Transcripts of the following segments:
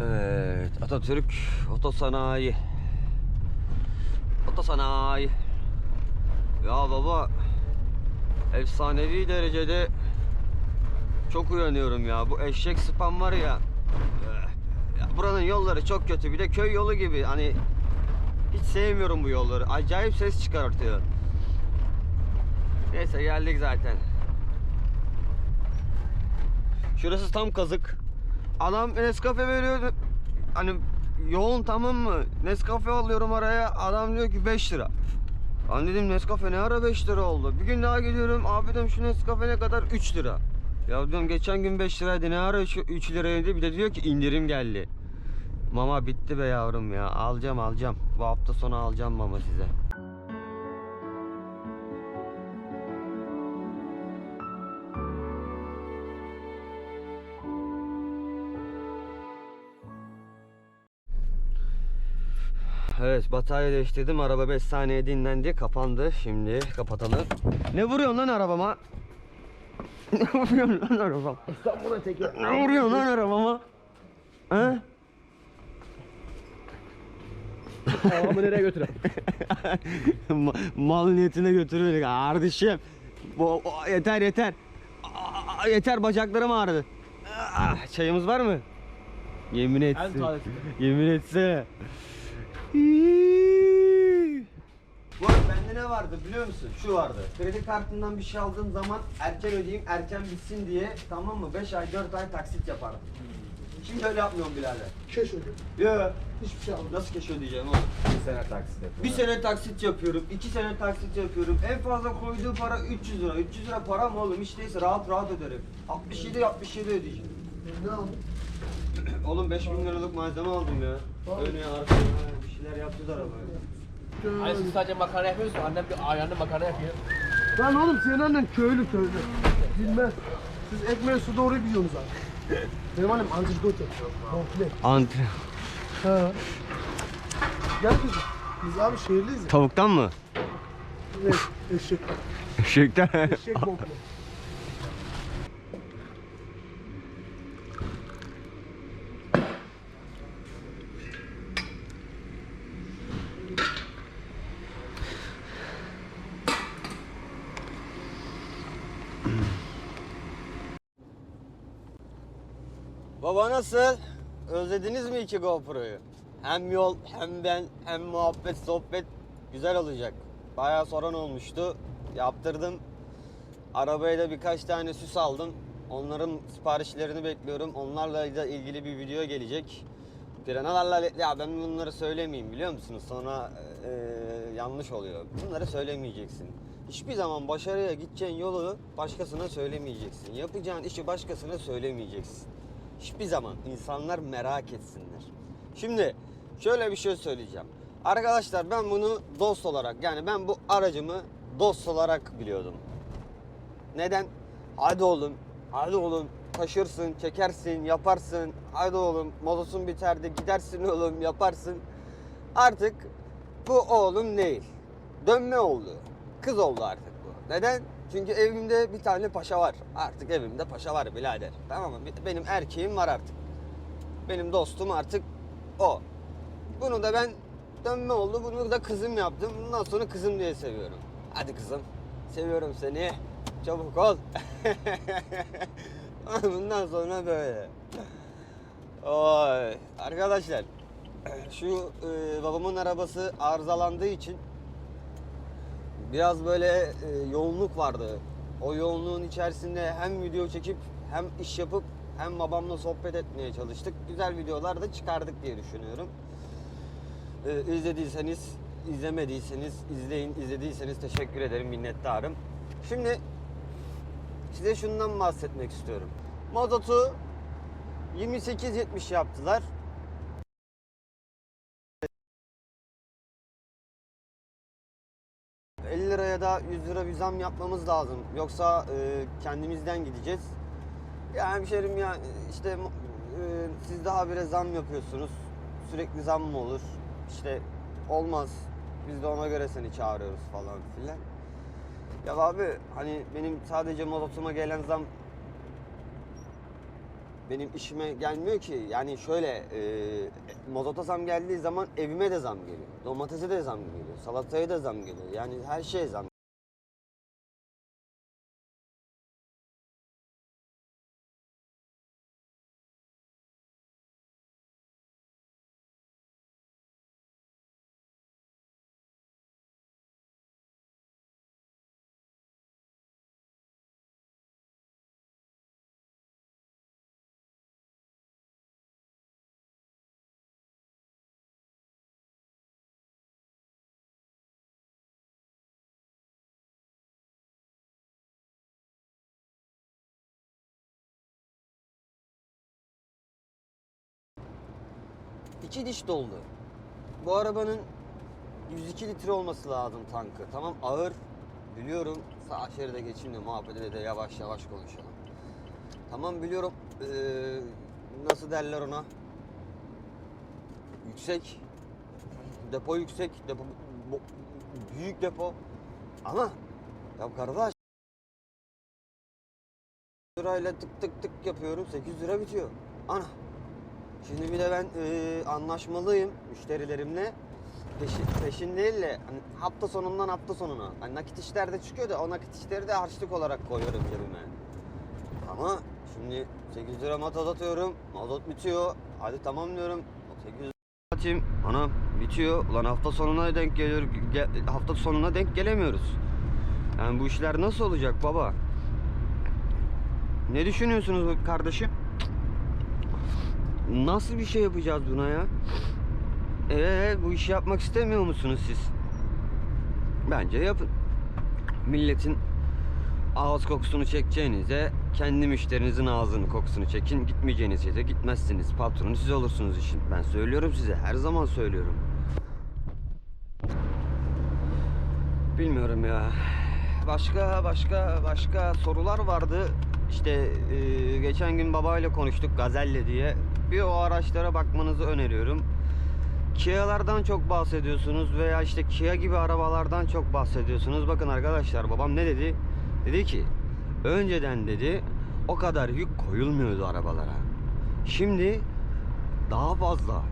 Evet, Atatürk Otosanayi. Otosanayi. Ya baba, efsanevi derecede çok uyanıyorum ya. Bu eşek spam var ya. ya buranın yolları çok kötü. Bir de köy yolu gibi. Hani hiç sevmiyorum bu yolları. Acayip ses çıkartıyor. Neyse geldik zaten. Şurası tam kazık. Adam Nescafe veriyor. Hani yoğun tamam mı? Nescafe alıyorum araya. Adam diyor ki 5 lira. Ben dedim Nescafe ne ara 5 lira oldu? Bir gün daha geliyorum. Abi dedim şu Nescafe ne kadar? 3 lira. Ya diyorum geçen gün 5 liraydı ne ara 3 liraydı? Bir de diyor ki indirim geldi. Mama bitti be yavrum ya. Alacağım alacağım. Bu hafta sonu alacağım mama size. Evet batarya değiştirdim. Araba 5 saniye dinlendi. Kapandı. Şimdi kapatalım. Ne vuruyorsun lan arabama? ne vuruyorsun lan arabama? İstanbul'a tekrar. Ne vuruyorsun lan arabama? He? Arabamı nereye götüreyim? Ma- Mal niyetine götürüyor kardeşim. Bu, o- yeter yeter. Aa, yeter bacaklarım ağrıdı. Ah, çayımız var mı? Yemin etsin. tuvaleti. Yemin etse. Bu arada bende ne vardı biliyor musun? Şu vardı. Kredi kartından bir şey aldığım zaman erken ödeyeyim, erken bitsin diye tamam mı? 5 ay 4 ay taksit yapardım. Şimdi öyle yapmıyorum birader. Keş ödüyor. Yo. Hiçbir şey almadım. Nasıl keş ödeyeceğim oğlum? Bir sene taksit yapıyor. Bir sene taksit yapıyorum, iki sene taksit yapıyorum. En fazla koyduğu para 300 lira. 300 lira para mı oğlum? Hiç değilse rahat rahat öderim. 67 67 ödeyeceğim. Ne aldın? Oğlum 5000 liralık malzeme aldım ya. Öyle arkaya şeyler yaptılar arabaya. Hani siz sadece makarna yapıyorsun, annem bir ayağında makarna yapıyor. Lan oğlum senin annen köylü köylü. Bilmez. Siz ekmeği su doğru biliyorsunuz abi. Benim annem antrikot yapıyor. Komple. Antre. Ha. Gel kızım. Biz abi şehirliyiz ya. Tavuktan mı? Evet, eşek. Eşekten. Eşek komple. Baba nasıl? Özlediniz mi iki GoPro'yu? Hem yol, hem ben, hem muhabbet, sohbet güzel olacak. Bayağı soran olmuştu. Yaptırdım. Arabaya da birkaç tane süs aldım. Onların siparişlerini bekliyorum. Onlarla da ilgili bir video gelecek. Piranalarla ya ben bunları söylemeyeyim biliyor musunuz? Sonra e, yanlış oluyor. Bunları söylemeyeceksin. Hiçbir zaman başarıya gideceğin yolu başkasına söylemeyeceksin. Yapacağın işi başkasına söylemeyeceksin. Hiçbir zaman insanlar merak etsinler. Şimdi şöyle bir şey söyleyeceğim. Arkadaşlar ben bunu dost olarak yani ben bu aracımı dost olarak biliyordum. Neden? Hadi oğlum, hadi oğlum taşırsın, çekersin, yaparsın. Hadi oğlum mozosun biterdi gidersin oğlum yaparsın. Artık bu oğlum değil. Dönme oldu. Kız oldu artık bu. Neden? Çünkü evimde bir tane paşa var. Artık evimde paşa var birader. Tamam mı? Benim erkeğim var artık. Benim dostum artık o. Bunu da ben dönme oldu. Bunu da kızım yaptım. Bundan sonra kızım diye seviyorum. Hadi kızım. Seviyorum seni. Çabuk ol. Bundan sonra böyle. Oy. Arkadaşlar şu e, babamın arabası arızalandığı için biraz böyle e, yoğunluk vardı. O yoğunluğun içerisinde hem video çekip hem iş yapıp hem babamla sohbet etmeye çalıştık. Güzel videolar da çıkardık diye düşünüyorum. E, izlediyseniz, izlemediyseniz izleyin. İzlediyseniz teşekkür ederim, minnettarım. Şimdi size şundan bahsetmek istiyorum. Mazotu 28.70 yaptılar. Liraya da 100 lira bir zam yapmamız lazım. Yoksa e, kendimizden gideceğiz. Ya hemşerim ya işte e, siz daha bire zam yapıyorsunuz. Sürekli zam mı olur? İşte olmaz. Biz de ona göre seni çağırıyoruz falan filan. Ya abi hani benim sadece mazotuma gelen zam benim işime gelmiyor ki. Yani şöyle e, mazota zam geldiği zaman evime de zam geliyor. Domatese de zam geliyor. Salataya da zam geliyor. Yani her şeye zam İki diş doldu. Bu arabanın 102 litre olması lazım tankı. Tamam ağır biliyorum. Sağ şeride geçeyim de muhabbet de yavaş yavaş konuşalım. Tamam biliyorum. Ee, nasıl derler ona? Yüksek. Depo yüksek. Depo bo- büyük depo. Ama ya kardeş lirayla tık tık tık yapıyorum 800 lira bitiyor. Ana. Şimdi bir de ben e, anlaşmalıyım müşterilerimle. Peşin, peşin değil de hani hafta sonundan hafta sonuna. Hani nakit işler de çıkıyor da o nakit işleri de harçlık olarak koyuyorum cebime. Ama şimdi 800 lira mazot atıyorum. Mazot bitiyor. Hadi tamam diyorum. 800 lira atayım. Ana bitiyor. Ulan hafta sonuna denk geliyor. ge- hafta sonuna denk gelemiyoruz. Yani bu işler nasıl olacak baba? Ne düşünüyorsunuz kardeşim? Nasıl bir şey yapacağız buna ya? Ee, bu işi yapmak istemiyor musunuz siz? Bence yapın. Milletin ağız kokusunu çekeceğinize kendi müşterinizin ağzının kokusunu çekin. Gitmeyeceğiniz yere gitmezsiniz. Patronu siz olursunuz işin. Ben söylüyorum size. Her zaman söylüyorum. Bilmiyorum ya. Başka başka başka sorular vardı. İşte e, geçen gün babayla konuştuk Gazelle diye. Bir o araçlara bakmanızı öneriyorum. Kia'lardan çok bahsediyorsunuz veya işte Kia gibi arabalardan çok bahsediyorsunuz. Bakın arkadaşlar babam ne dedi? Dedi ki önceden dedi o kadar yük koyulmuyordu arabalara. Şimdi daha fazla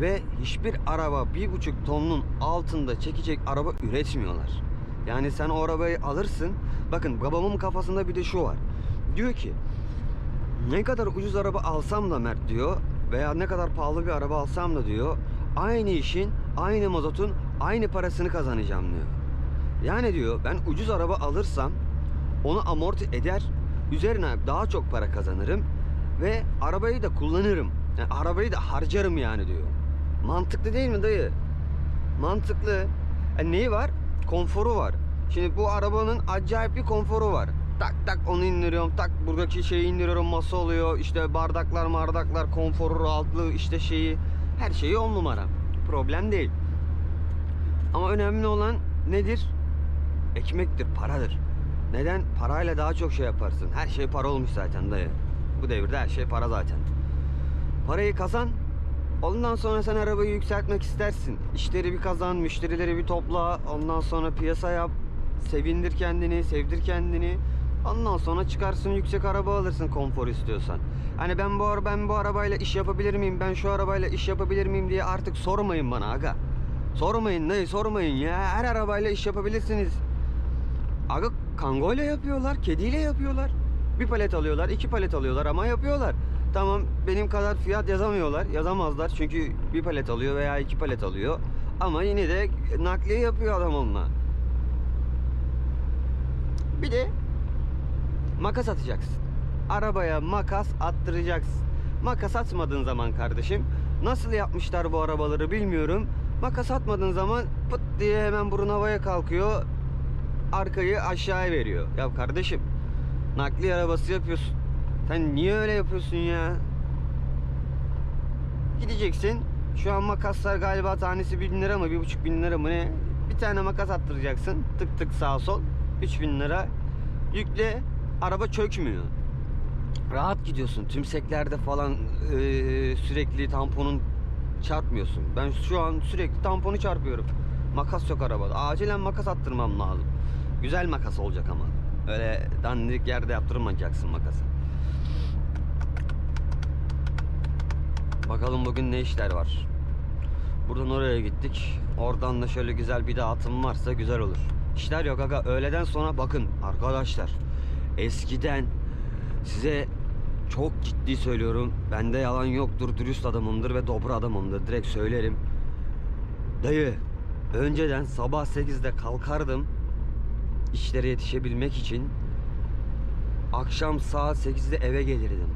ve hiçbir araba bir buçuk tonun altında çekecek araba üretmiyorlar. Yani sen o arabayı alırsın. Bakın babamın kafasında bir de şu var. Diyor ki ne kadar ucuz araba alsam da Mert diyor veya ne kadar pahalı bir araba alsam da diyor aynı işin aynı mazotun aynı parasını kazanacağım diyor. Yani diyor ben ucuz araba alırsam onu amorti eder üzerine daha çok para kazanırım ve arabayı da kullanırım. Yani arabayı da harcarım yani diyor. Mantıklı değil mi dayı? Mantıklı. E neyi var? Konforu var. Şimdi bu arabanın acayip bir konforu var. Tak tak onu indiriyorum. Tak buradaki şeyi indiriyorum. Masa oluyor. İşte bardaklar bardaklar konforu rahatlığı işte şeyi. Her şeyi on numara. Problem değil. Ama önemli olan nedir? Ekmektir, paradır. Neden? Parayla daha çok şey yaparsın. Her şey para olmuş zaten dayı. Bu devirde her şey para zaten. Parayı kazan. Ondan sonra sen arabayı yükseltmek istersin. İşleri bir kazan, müşterileri bir topla. Ondan sonra piyasa yap. Sevindir kendini, sevdir kendini. Ondan sonra çıkarsın yüksek araba alırsın konfor istiyorsan. Hani ben bu ben bu arabayla iş yapabilir miyim? Ben şu arabayla iş yapabilir miyim diye artık sormayın bana aga. Sormayın dayı sormayın ya. Her arabayla iş yapabilirsiniz. Aga kangoyla yapıyorlar, kediyle yapıyorlar. Bir palet alıyorlar, iki palet alıyorlar ama yapıyorlar. Tamam benim kadar fiyat yazamıyorlar, yazamazlar çünkü bir palet alıyor veya iki palet alıyor. Ama yine de nakliye yapıyor adam onunla. Bir de makas atacaksın. Arabaya makas attıracaksın. Makas atmadığın zaman kardeşim nasıl yapmışlar bu arabaları bilmiyorum. Makas atmadığın zaman pıt diye hemen burun havaya kalkıyor. Arkayı aşağıya veriyor. Ya kardeşim nakliye arabası yapıyorsun. Sen niye öyle yapıyorsun ya? Gideceksin. Şu an makaslar galiba tanesi 1000 lira mı? 1,5 bin lira mı ne? Bir tane makas attıracaksın. Tık tık sağ sol. 3000 lira. Yükle. Araba çökmüyor. Rahat gidiyorsun. Tümseklerde falan eee, sürekli tamponun çarpmıyorsun. Ben şu an sürekli tamponu çarpıyorum. Makas yok arabada. Acilen makas attırmam lazım. Güzel makas olacak ama. Öyle dandirik yerde yaptırmayacaksın makası. Bakalım bugün ne işler var. Buradan oraya gittik. Oradan da şöyle güzel bir dağıtım varsa güzel olur. İşler yok aga. Öğleden sonra bakın arkadaşlar. Eskiden size çok ciddi söylüyorum. Bende yalan yoktur. Dürüst adamımdır ve dobra adamımdır. Direkt söylerim. Dayı önceden sabah 8'de kalkardım. işlere yetişebilmek için. Akşam saat 8'de eve gelirdim.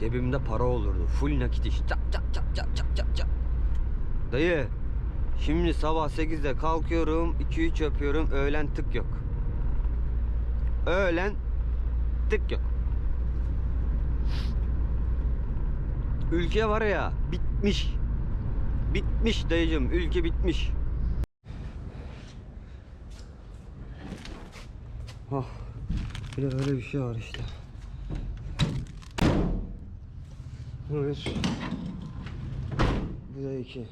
Cebimde para olurdu. Full nakit iş. Çap çap çap çap çap çap çap. Dayı şimdi sabah 8'de kalkıyorum. 2-3 yapıyorum. Öğlen tık yok. Öğlen tık yok. Ülke var ya bitmiş. Bitmiş dayıcım. Ülke bitmiş. Oh. Bir de böyle bir şey var işte. Bu bir. Bu da iki.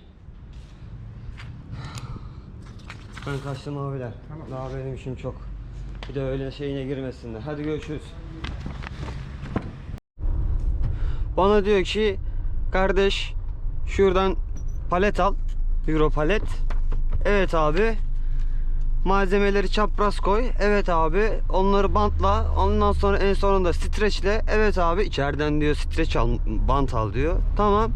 Ben kaçtım abiler. Daha benim işim çok. Bir de öyle şeyine girmesinler. Hadi görüşürüz. Bana diyor ki kardeş şuradan palet al. Euro palet. Evet abi. Malzemeleri çapraz koy. Evet abi. Onları bantla. Ondan sonra en sonunda streçle. Evet abi. içeriden diyor streç al, bant al diyor. Tamam.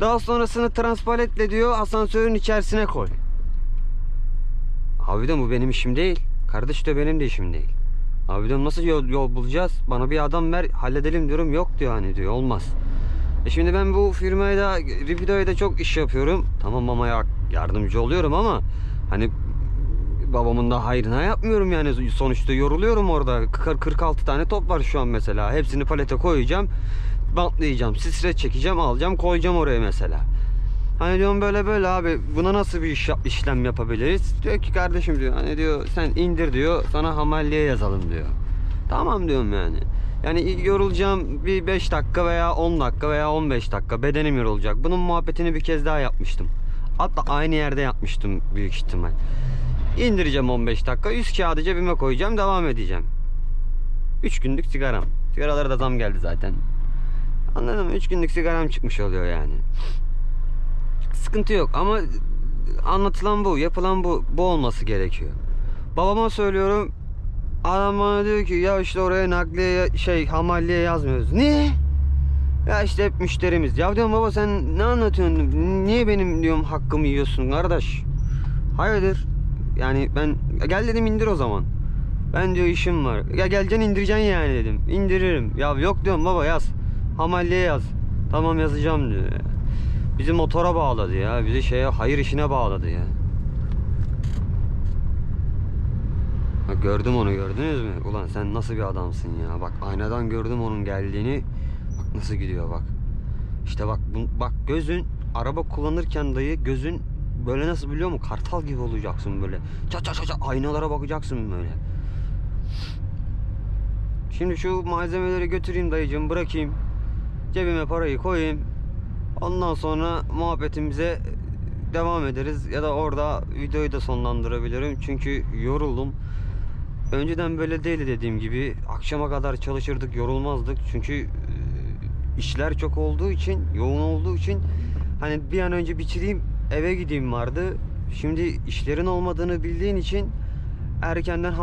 Daha sonrasını transpaletle diyor asansörün içerisine koy. Abi de bu benim işim değil. Kardeş de benim de işim değil. Abi diyorum nasıl yol, yol bulacağız? Bana bir adam ver halledelim diyorum. Yok diyor hani diyor olmaz. E şimdi ben bu firmaya da Ripido'ya da çok iş yapıyorum. Tamam ama ya- yardımcı oluyorum ama hani babamın da hayrına yapmıyorum yani sonuçta yoruluyorum orada. Kır- 46 tane top var şu an mesela. Hepsini palete koyacağım. Bantlayacağım, streç çekeceğim, alacağım, koyacağım oraya mesela. Hani diyorum böyle böyle abi buna nasıl bir iş işlem yapabiliriz? Diyor ki kardeşim diyor hani diyor sen indir diyor sana hamalliye yazalım diyor. Tamam diyorum yani. Yani yorulacağım bir 5 dakika veya 10 dakika veya 15 dakika bedenim yorulacak. Bunun muhabbetini bir kez daha yapmıştım. Hatta aynı yerde yapmıştım büyük ihtimal. İndireceğim 15 dakika. 100 kağıdı cebime koyacağım. Devam edeceğim. 3 günlük sigaram. Sigaralara da zam geldi zaten. Anladın mı? 3 günlük sigaram çıkmış oluyor yani. Sıkıntı yok ama anlatılan bu, yapılan bu, bu olması gerekiyor. Babama söylüyorum. Adam bana diyor ki ya işte oraya nakliye şey hamalliye yazmıyoruz. Niye? Ya işte hep müşterimiz. Ya diyorum baba sen ne anlatıyorsun? Niye benim diyorum hakkımı yiyorsun kardeş? Hayırdır? Yani ben gel dedim indir o zaman. Ben diyor işim var. Ya geleceksin indireceksin yani dedim. İndiririm. Ya yok diyorum baba yaz. Hamalliye yaz. Tamam yazacağım diyor. Bizi motora bağladı ya. Bizi şeye hayır işine bağladı ya. Ha, gördüm onu gördünüz mü? Ulan sen nasıl bir adamsın ya. Bak aynadan gördüm onun geldiğini. Bak nasıl gidiyor bak. İşte bak bu- bak gözün araba kullanırken dayı gözün böyle nasıl biliyor musun? Kartal gibi olacaksın böyle. Ça ça ça aynalara bakacaksın böyle. Şimdi şu malzemeleri götüreyim dayıcım bırakayım. Cebime parayı koyayım. Ondan sonra muhabbetimize devam ederiz ya da orada videoyu da sonlandırabilirim çünkü yoruldum. Önceden böyle değildi dediğim gibi akşama kadar çalışırdık yorulmazdık çünkü e, işler çok olduğu için yoğun olduğu için hani bir an önce bitireyim eve gideyim vardı. Şimdi işlerin olmadığını bildiğin için erkenden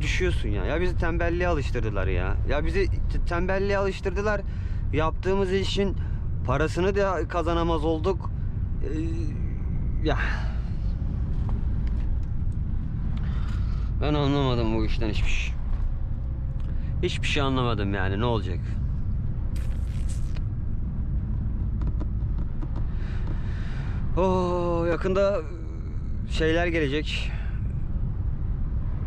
düşüyorsun ya. Ya bizi tembelliğe alıştırdılar ya. Ya bizi tembelliğe alıştırdılar. Yaptığımız işin parasını da kazanamaz olduk. Ee, ya ben anlamadım bu işten hiçbir şey. Hiçbir şey anlamadım yani ne olacak? Oo, yakında şeyler gelecek.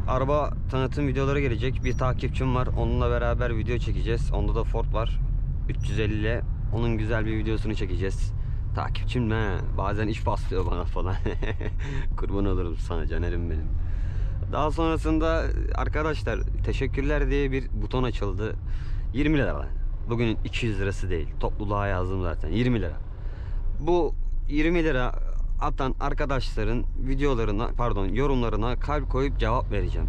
Araba tanıtım videoları gelecek. Bir takipçim var. Onunla beraber video çekeceğiz. Onda da Ford var. 350 ile onun güzel bir videosunu çekeceğiz. Takipçim ne? Bazen iş paslıyor bana falan. Kurban olurum sana canerim benim. Daha sonrasında arkadaşlar teşekkürler diye bir buton açıldı. 20 lira. Bugünün 200 lirası değil. Topluluğa yazdım zaten. 20 lira. Bu 20 lira atan arkadaşların videolarına pardon yorumlarına kalp koyup cevap vereceğim.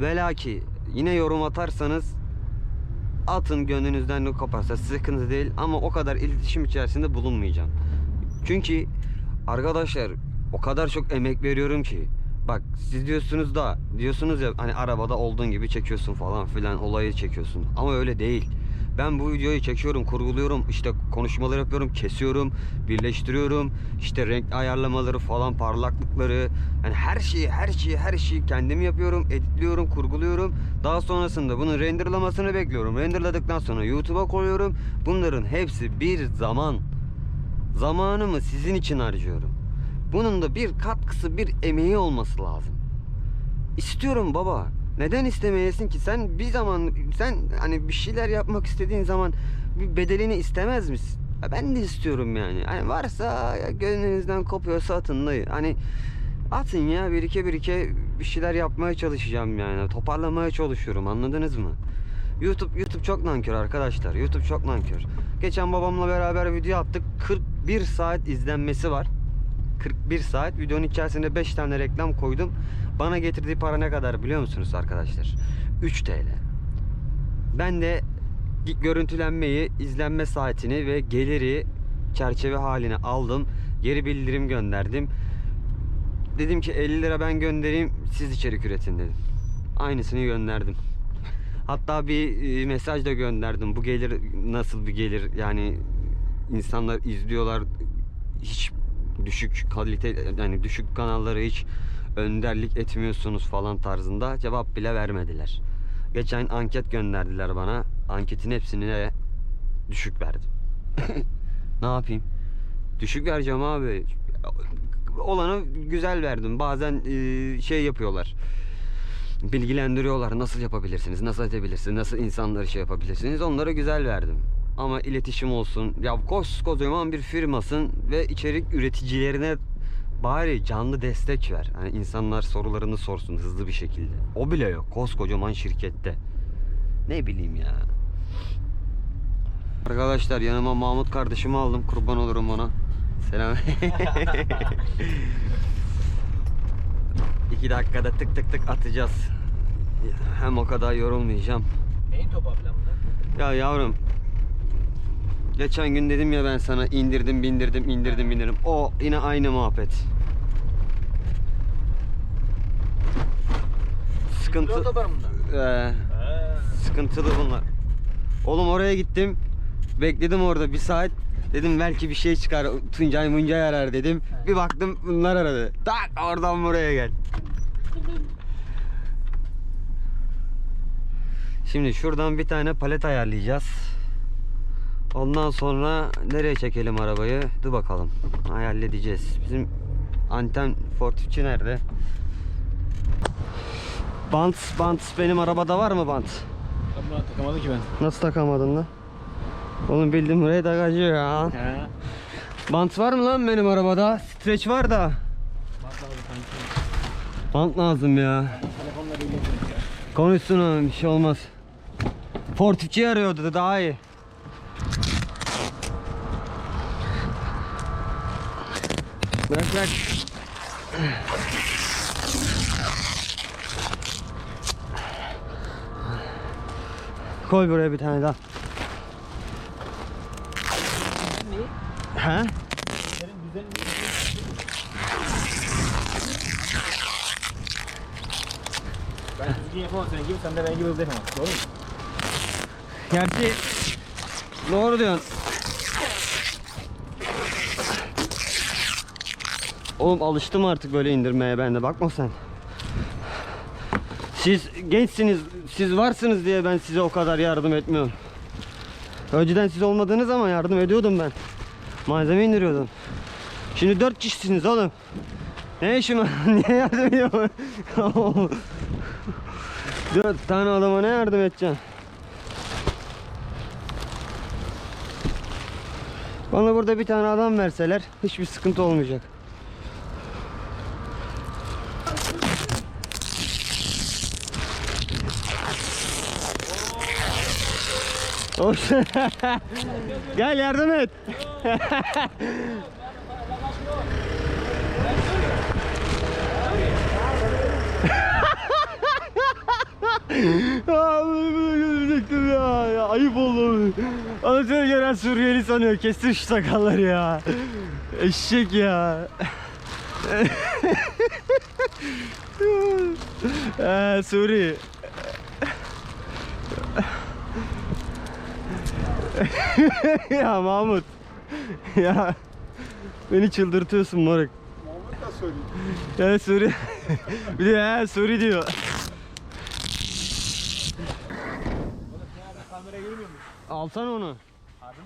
Vela ki yine yorum atarsanız atın gönlünüzden ne koparsa sıkıntı değil ama o kadar iletişim içerisinde bulunmayacağım. Çünkü arkadaşlar o kadar çok emek veriyorum ki bak siz diyorsunuz da diyorsunuz ya hani arabada olduğun gibi çekiyorsun falan filan olayı çekiyorsun ama öyle değil. Ben bu videoyu çekiyorum, kurguluyorum, işte konuşmalar yapıyorum, kesiyorum, birleştiriyorum. işte renk ayarlamaları falan, parlaklıkları. Yani her şeyi, her şeyi, her şeyi kendim yapıyorum, editliyorum, kurguluyorum. Daha sonrasında bunun renderlamasını bekliyorum. Renderladıktan sonra YouTube'a koyuyorum. Bunların hepsi bir zaman. Zamanımı sizin için harcıyorum. Bunun da bir katkısı, bir emeği olması lazım. İstiyorum baba. Neden istemeyesin ki? Sen bir zaman sen hani bir şeyler yapmak istediğin zaman bir bedelini istemez misin? Ya Ben de istiyorum yani. Hani varsa ya gönlünüzden kopuyorsa atın dayı. Hani atın ya birike birike bir şeyler yapmaya çalışacağım yani. Toparlamaya çalışıyorum. Anladınız mı? YouTube YouTube çok nankör arkadaşlar. YouTube çok nankör. Geçen babamla beraber video attık. 41 saat izlenmesi var. 41 saat. Videonun içerisinde 5 tane reklam koydum. Bana getirdiği para ne kadar biliyor musunuz arkadaşlar? 3 TL. Ben de görüntülenmeyi, izlenme saatini ve geliri çerçeve haline aldım. Geri bildirim gönderdim. Dedim ki 50 lira ben göndereyim, siz içerik üretin dedim. Aynısını gönderdim. Hatta bir e, mesaj da gönderdim. Bu gelir nasıl bir gelir? Yani insanlar izliyorlar hiç düşük kalite yani düşük kanallara hiç önderlik etmiyorsunuz falan tarzında cevap bile vermediler. Geçen anket gönderdiler bana. Anketin hepsini düşük verdim. ne yapayım? Düşük vereceğim abi. Olanı güzel verdim. Bazen e, şey yapıyorlar. Bilgilendiriyorlar. Nasıl yapabilirsiniz? Nasıl edebilirsiniz? Nasıl insanları şey yapabilirsiniz? Onlara güzel verdim. Ama iletişim olsun. Ya koskocaman bir firmasın ve içerik üreticilerine bari canlı destek ver. Hani insanlar sorularını sorsun hızlı bir şekilde. O bile yok. Koskocaman şirkette. Ne bileyim ya. Arkadaşlar yanıma Mahmut kardeşimi aldım. Kurban olurum ona. Selam. İki dakikada tık tık tık atacağız. Hem o kadar yorulmayacağım. Neyin topu bunlar? Ya yavrum. Geçen gün dedim ya ben sana indirdim bindirdim indirdim bindirdim. O yine aynı muhabbet. Sıkıntı. Ee, sıkıntılı bunlar. Oğlum oraya gittim. Bekledim orada bir saat. Dedim belki bir şey çıkar. Tuncay Muncay arar dedim. Bir baktım bunlar aradı. Tak oradan buraya gel. Şimdi şuradan bir tane palet ayarlayacağız. Ondan sonra nereye çekelim arabayı? Dur bakalım. Halledeceğiz. Bizim anten fortifçi nerede? Bant, bant benim arabada var mı bant? Buna takamadım ki ben. Nasıl takamadın lan? Oğlum bildim buraya takacı ya. He. Bant var mı lan benim arabada? Streç var da. Bak abi kanki. Bant lazım ya. Telefonla. Konuşsun oğlum bir şey olmaz. Fortifçi arıyordu daha iyi. Bırak bırak. Koy buraya bir tane daha. Düzenin Ben düzgün yapamam senin gibi, sen de benim gibi hızlı yapamazsın. Doğru mu? Gerçi doğru diyorsun. Oğlum alıştım artık böyle indirmeye ben de bakma sen. Siz gençsiniz, siz varsınız diye ben size o kadar yardım etmiyorum. Önceden siz olmadığınız zaman yardım ediyordum ben. Malzeme indiriyordum. Şimdi dört kişisiniz oğlum. Ne işim var? Niye yardım ediyorum? dört tane adama ne yardım edeceksin? Bana burada bir tane adam verseler hiçbir sıkıntı olmayacak. Hoş. Gel yardım et. diyecektim ya. ya ayıp oldu. Anlatıyor gören Suriyeli sanıyor. Kestir şu sakalları ya. Eşek ya. Eee Suri. ya Mahmut. Ya beni çıldırtıyorsun moruk. Mahmut da söyleyeyim. Ya Suri. bir de he Suri diyor. Kamera görmüyor musun? Alsana onu. Harbi mi?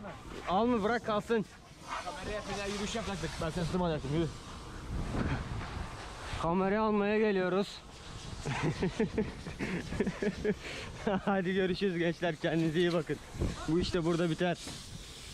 Al mı bırak kalsın. Kameraya fena yürüyüş yapacaktık. Ben seni sırmayacaktım. Yürü. Kamerayı almaya geliyoruz. Hadi görüşürüz gençler. Kendinize iyi bakın. Bu işte burada biter.